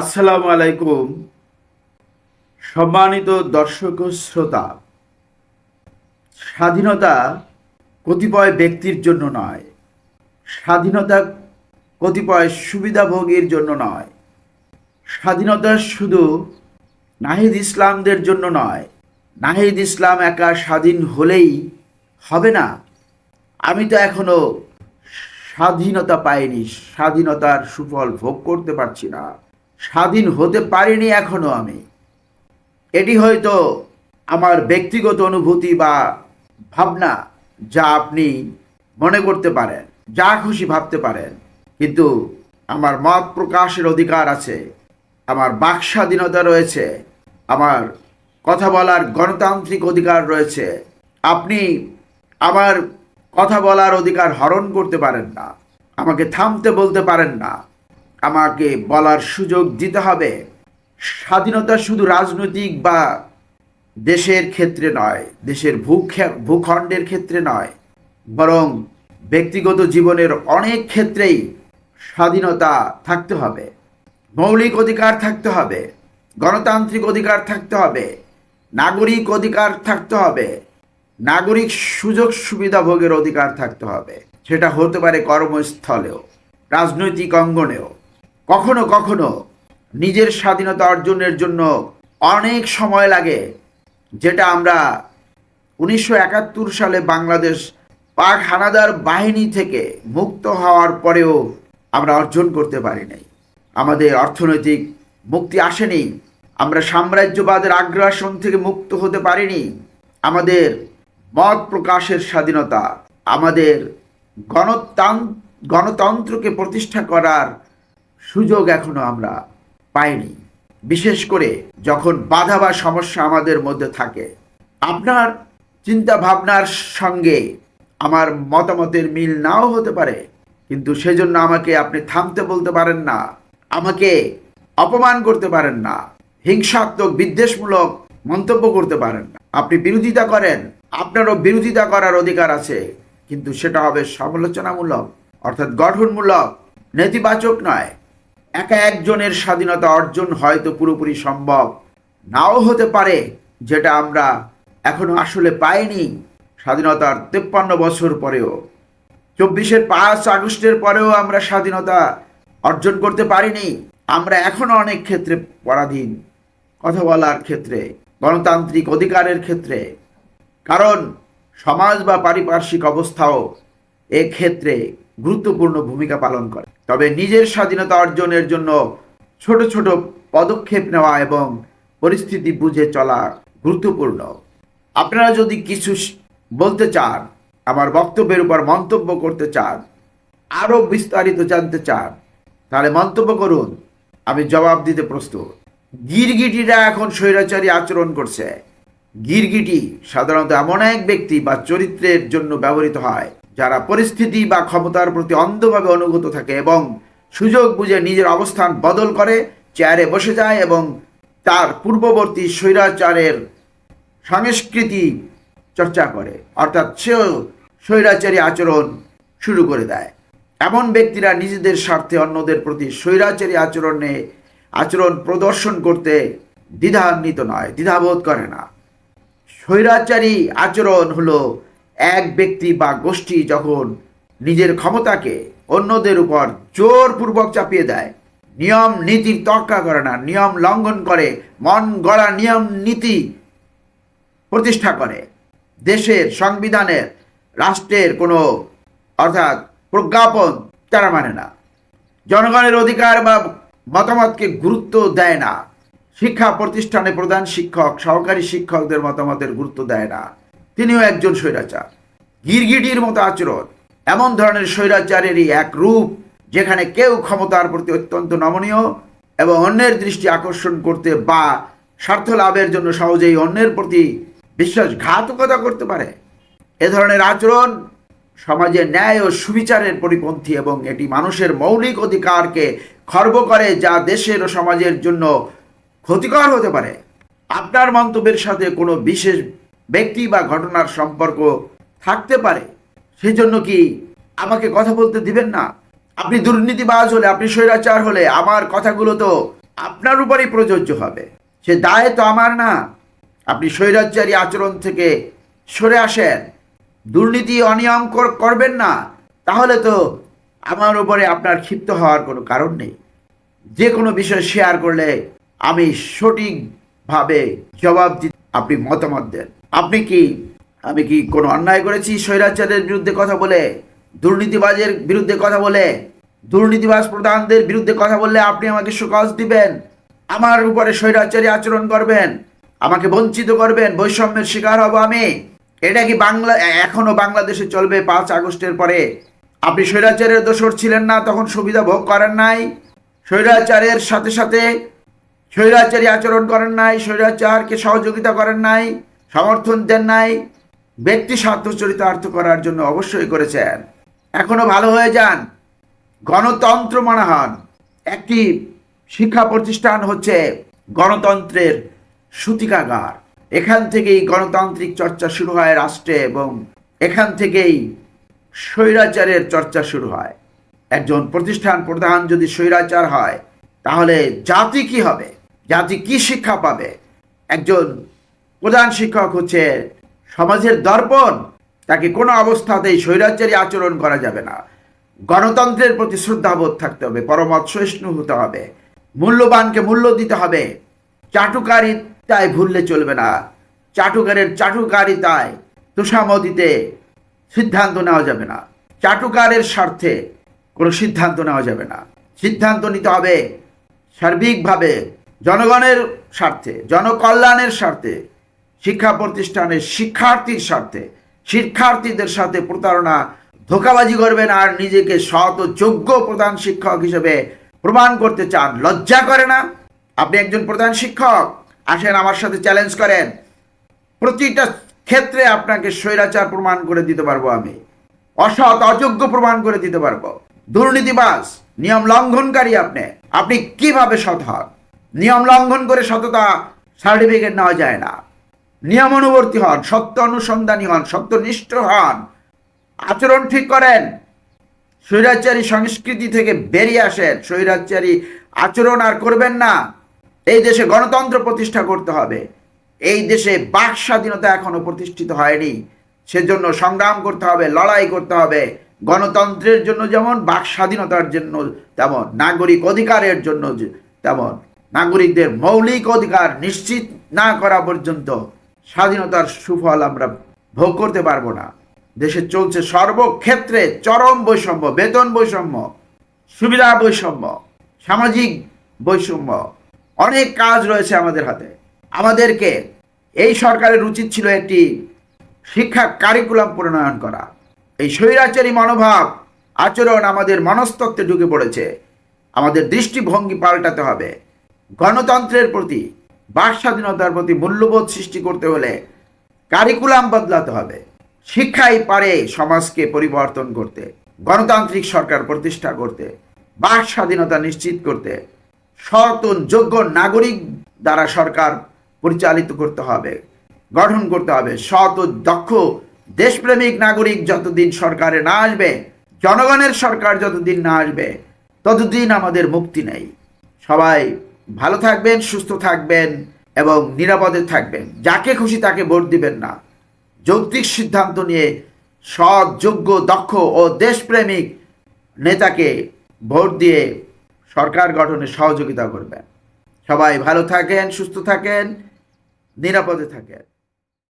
আসসালামু আলাইকুম। সম্মানিত দর্শক শ্রোতা, স্বাধীনতা কতিপয় ব্যক্তির জন্য নয়, স্বাধীনতা কতিপয় সুবিধাভোগীর জন্য নয়, স্বাধীনতা শুধু নাহিদ ইসলামদের জন্য নয়, নাহিদ ইসলাম একা স্বাধীন হলেই হবে না। আমি তো এখনও স্বাধীনতা পাইনি, স্বাধীনতার সুফল ভোগ করতে পারছি না। স্বাধীন হতে পারিনি এখনও আমি। এটি হয়তো আমার ব্যক্তিগত অনুভূতি বা ভাবনা যা আপনি মনে করতে পারেন, যা খুশি ভাবতে পারেন। কিন্তু আমার মত প্রকাশের অধিকার আছে, আমার বাক স্বাধীনতা রয়েছে, আমার কথা বলার গণতান্ত্রিক অধিকার রয়েছে। আপনি আমার কথা বলার অধিকার হরণ করতে পারেন না, আমাকে থামতে বলতে পারেন না। আমাকে বলার সুযোগ দিতে হবে। স্বাধীনতা শুধু রাজনৈতিক বা দেশের ক্ষেত্রে নয়, দেশের ভূখে- ভূখণ্ডের ক্ষেত্রে নয়, বরং ব্যক্তিগত জীবনের অনেক ক্ষেত্রেই স্বাধীনতা থাকতে হবে। মৌলিক অধিকার থাকতে হবে, গণতান্ত্রিক অধিকার থাকতে হবে, নাগরিক অধিকার থাকতে হবে, নাগরিক সুযোগ সুবিধা ভোগের অধিকার থাকতে হবে। সেটা হতে পারে কর্মস্থলেও, রাজনৈতিক অঙ্গনেও। কখনো কখনো নিজের স্বাধীনতা অর্জনের জন্য অনেক সময় লাগে, যেটা আমরা উনিশশো একাত্তর সালে বাংলাদেশ পাক হানাদার বাহিনী থেকে মুক্ত হওয়ার পরেও আমরা অর্জন করতে পারি নাই। আমাদের অর্থনৈতিক মুক্তি আসেনি, আমরা সাম্রাজ্যবাদের আগ্রাসন থেকে মুক্ত হতে পারিনি, আমাদের মত প্রকাশের স্বাধীনতা, আমাদের গণতান, গণতন্ত্রকে প্রতিষ্ঠা করার সুযোগ এখনও আমরা পাইনি। বিশেষ করে যখন বাধা বা সমস্যা আমাদের মধ্যে থাকে, আপনার চিন্তা ভাবনার সঙ্গে আমার মতামতের মিল নাও হতে পারে, কিন্তু সেজন্য আমাকে আপনি থামতে বলতে পারেন না, আমাকে অপমান করতে পারেন না, হিংসাত্মক, বিদ্বেষমূলক মন্তব্য করতে পারেন না। আপনি বিরোধিতা করেন, আপনারও বিরোধিতা করার অধিকার আছে, কিন্তু সেটা হবে সমালোচনামূলক, অর্থাৎ গঠনমূলক, নেতিবাচক নয়। একা একজনের স্বাধীনতা অর্জন হয়তো পুরোপুরি সম্ভব। নাও হতে পারে যেটা আমরা এখনও আসলে পাইনি স্বাধীনতার তেপ্পান্ন বছর পরেও। চব্বিশের পাঁচ আগস্টের পরেও আমরা স্বাধীনতা অর্জন করতে পারিনি। আমরা এখনও অনেক ক্ষেত্রে পরাধীন। কথা বলার ক্ষেত্রে, গণতান্ত্রিক অধিকারের ক্ষেত্রে। কারণ সমাজ বা পারিপার্শ্বিক অবস্থাও ক্ষেত্রে গুরুত্বপূর্ণ ভূমিকা পালন করে। তবে নিজের স্বাধীনতা অর্জনের জন্য ছোট ছোট পদক্ষেপ নেওয়া এবং পরিস্থিতি বুঝে চলা গুরুত্বপূর্ণ। আপনারা যদি কিছু বলতে চান, আমার বক্তব্যের উপর মন্তব্য করতে চান, আরও বিস্তারিত জানতে চান, তাহলে মন্তব্য করুন। আমি জবাব দিতে প্রস্তুত। গিরগিটিরা এখন স্বৈরাচারী আচরণ করছে। গিরগিটি সাধারণত এমন এক ব্যক্তি বা চরিত্রের জন্য ব্যবহৃত হয় যারা পরিস্থিতি বা ক্ষমতার প্রতি অন্ধভাবে অনুভূত থাকে এবং সুযোগ বুঝে নিজের অবস্থান বদল করে, চেয়ারে বসে যায় এবং তার পূর্ববর্তী স্বৈরাচারের সংস্কৃতি চর্চা করে। অর্থাৎ সেও স্বৈরাচারী আচরণ শুরু করে দেয়। এমন ব্যক্তিরা নিজেদের স্বার্থে অন্যদের প্রতি স্বৈরাচারী আচরণে, আচরণ প্রদর্শন করতে দ্বিধান্বিত নয়, দ্বিধাবোধ করে না। স্বৈরাচারী আচরণ হলো এক ব্যক্তি বা গোষ্ঠী যখন নিজের ক্ষমতাকে অন্যদের উপর জোরপূর্বক চাপিয়ে দেয়, নিয়ম নীতির তর্কা করে না, নিয়ম লঙ্ঘন করে, মন গড়া নিয়ম নীতি প্রতিষ্ঠা করে। দেশের সংবিধানের, রাষ্ট্রের কোনো অর্থাৎ প্রজ্ঞাপন তারা মানে না। জনগণের অধিকার বা মতামতকে গুরুত্ব দেয় না। শিক্ষা প্রতিষ্ঠানে প্রধান শিক্ষক, সহকারী শিক্ষকদের মতামতের গুরুত্ব দেয় না। তিনিও একজন স্বৈরাচার। গিরগিটির মতো আচরণ, এমন ধরনের স্বৈরাচারেরই এক রূপ, যেখানে কেউ ক্ষমতার প্রতি অত্যন্ত নমনীয় এবং অন্যের দৃষ্টি আকর্ষণ করতে বা স্বার্থ লাভের জন্য সহজেই অন্যের প্রতি বিশ্বাসঘাতকতা করতে পারে। এ ধরনের আচরণ সমাজে ন্যায় ও সুবিচারের পরিপন্থী এবং এটি মানুষের মৌলিক অধিকারকে খর্ব করে, যা দেশের ও সমাজের জন্য ক্ষতিকর হতে পারে। আপনার মন্তব্যের সাথে কোনো বিশেষ ব্যক্তি বা ঘটনার সম্পর্ক থাকতে পারে। সেজন্য কি আমাকে কথা বলতে দিবেন না? আপনি দুর্নীতিবাজ হলে, আপনি স্বৈরাচার হলে, আমার কথাগুলো তো আপনার উপরেই প্রযোজ্য হবে। সে দায় তো আমার না। আপনি স্বৈরাচারী আচরণ থেকে সরে আসেন। দুর্নীতি অনিয়ম কর- করবেন না। তাহলে তো আমার উপরে আপনার ক্ষিপ্ত হওয়ার কোনো কারণ নেই। যে কোনো বিষয় শেয়ার করলে আমি সঠিকভাবে জবাব দি আপনি মতামত দেন। আপনি কি, আমি কি কোনো অন্যায় করেছি স্বৈরাচারের বিরুদ্ধে কথা বলে? দুর্নীতিবাজের বিরুদ্ধে কথা বলে? দুর্নীতিবাজ প্রধানদের বিরুদ্ধে কথা বললে আপনি আমাকে সুকাজ দিবেন? আমার উপরে স্বৈরাচারী আচরণ করবেন? আমাকে বঞ্চিত করবেন? বৈষম্যের শিকার হব আমি? এটা কি বাংলা, এ- এখনও বাংলাদেশে চলবে পাঁচ আগস্টের পরে? আপনি স্বৈরাচারের দোষর ছিলেন না, তখন সুবিধা ভোগ করেন নাই? স্বৈরাচারের সাথে সাথে স্বৈরাচারী আচরণ করেন নাই? স্বৈরাচারকে সহযোগিতা করেন নাই? সমর্থন দেন নাই, ব্যক্তি স্বার্থ চরিতার্থ করার জন্য অবশ্যই করেছেন। এখনও ভালো হয়ে যান। গণতন্ত্র মনে হন। একটি শিক্ষা প্রতিষ্ঠান হচ্ছে গণতন্ত্রের সূতিকাগার। এখান থেকেই গণতান্ত্রিক চর্চা শুরু হয় রাষ্ট্রে এবং এখান থেকেই স্বৈরাচারের চর্চা শুরু হয়। একজন প্রতিষ্ঠান প্রধান যদি স্বৈরাচার হয়, তাহলে জাতি কি হবে? জাতি কি শিক্ষা পাবে? একজন প্রধান শিক্ষক হচ্ছে সমাজের দর্পণ, তাকে কোনো অবস্থাতেই স্বৈরাচারী আচরণ করা যাবে না। গণতন্ত্রের প্রতি শ্রদ্ধাবোধ থাকতে হবে পরমত সহিষ্ণু হতে হবে, মূল্যবানকে মূল্য দিতে হবে। চাটুকারিতায় ভুললে চলবে না, চাটুকারের চাটুকারিতায় তুষামতিতে সিদ্ধান্ত নেওয়া যাবে না, চাটুকারের স্বার্থে কোনো সিদ্ধান্ত নেওয়া যাবে না। সিদ্ধান্ত নিতে হবে সার্বিকভাবে জনগণের স্বার্থে, জনকল্যাণের স্বার্থে। শিক্ষা প্রতিষ্ঠানের শিক্ষার্থীর স্বার্থে, শিক্ষার্থীদের সাথে প্রতারণা, ধোকাবাজি করবেন আর নিজেকে সৎ ও যোগ্য প্রধান শিক্ষক হিসেবে প্রমাণ করতে চান। লজ্জা করে না? আপনি একজন প্রধান শিক্ষক। আসেন আমার সাথে চ্যালেঞ্জ করেন। প্রতিটা ক্ষেত্রে আপনাকে স্বৈরাচার প্রমাণ করে দিতে পারব আমি। অসৎ, অযোগ্য প্রমাণ করে দিতে পারব। দুর্নীতিবাস নিয়ম লঙ্ঘনকারী আপনি। আপনি কীভাবে সৎ হন? নিয়ম লঙ্ঘন করে সততা সার্টিফিকেট নেওয়া যায় না। নিয়ম অনুবর্তী হন সত্য অনুসন্ধানী হন সত্যনিষ্ঠ হন। আচরণ ঠিক করেন। স্বৈরাচারী সংস্কৃতি থেকে বেরিয়ে আসেন। স্বৈরাচারী আচরণ আর করবেন না। এই দেশে গণতন্ত্র প্রতিষ্ঠা করতে হবে। এই দেশে বাক স্বাধীনতা এখনও প্রতিষ্ঠিত হয়নি। সেজন্য সংগ্রাম করতে হবে, লড়াই করতে হবে। গণতন্ত্রের জন্য যেমন, বাক স্বাধীনতার জন্য তেমন, নাগরিক অধিকারের জন্য তেমন। নাগরিকদের মৌলিক অধিকার নিশ্চিত না করা পর্যন্ত স্বাধীনতার সুফল আমরা ভোগ করতে পারব না। দেশে চলছে সর্বক্ষেত্রে চরম বৈষম্য, বেতন বৈষম্য, সুবিধা বৈষম্য, সামাজিক বৈষম্য। অনেক কাজ রয়েছে আমাদের হাতে। আমাদেরকে এই সরকারের উচিত ছিল একটি শিক্ষা কারিকুলাম প্রণয়ন করা। এই স্বৈরাচারী মনোভাব, আচরণ আমাদের মনস্তত্ত্বে ঢুকে পড়েছে। আমাদের দৃষ্টিভঙ্গি পাল্টাতে হবে। গণতন্ত্রের প্রতি বাক স্বাধীনতার প্রতি মূল্যবোধ সৃষ্টি করতে হলে কারিকুলাম বদলাতে হবে। শিক্ষাই পারে সমাজকে পরিবর্তন করতে, গণতান্ত্রিক সরকার প্রতিষ্ঠা করতে বাক স্বাধীনতা নিশ্চিত করতে ও যোগ্য নাগরিক দ্বারা সরকার পরিচালিত করতে হবে, গঠন করতে হবে। ও দক্ষ, দেশপ্রেমিক নাগরিক যতদিন সরকারে না আসবে, জনগণের সরকার যতদিন না আসবে, ততদিন আমাদের মুক্তি নেই। সবাই ভালো থাকবেন, সুস্থ থাকবেন এবং নিরাপদে থাকবেন। যাকে খুশি তাকে ভোট দিবেন না। যৌক্তিক সিদ্ধান্ত নিয়ে সৎ, যোগ্য, দক্ষ ও দেশপ্রেমিক নেতাকে ভোট দিয়ে সরকার গঠনে সহযোগিতা করবেন। সবাই ভালো থাকেন, সুস্থ থাকেন, নিরাপদে থাকেন।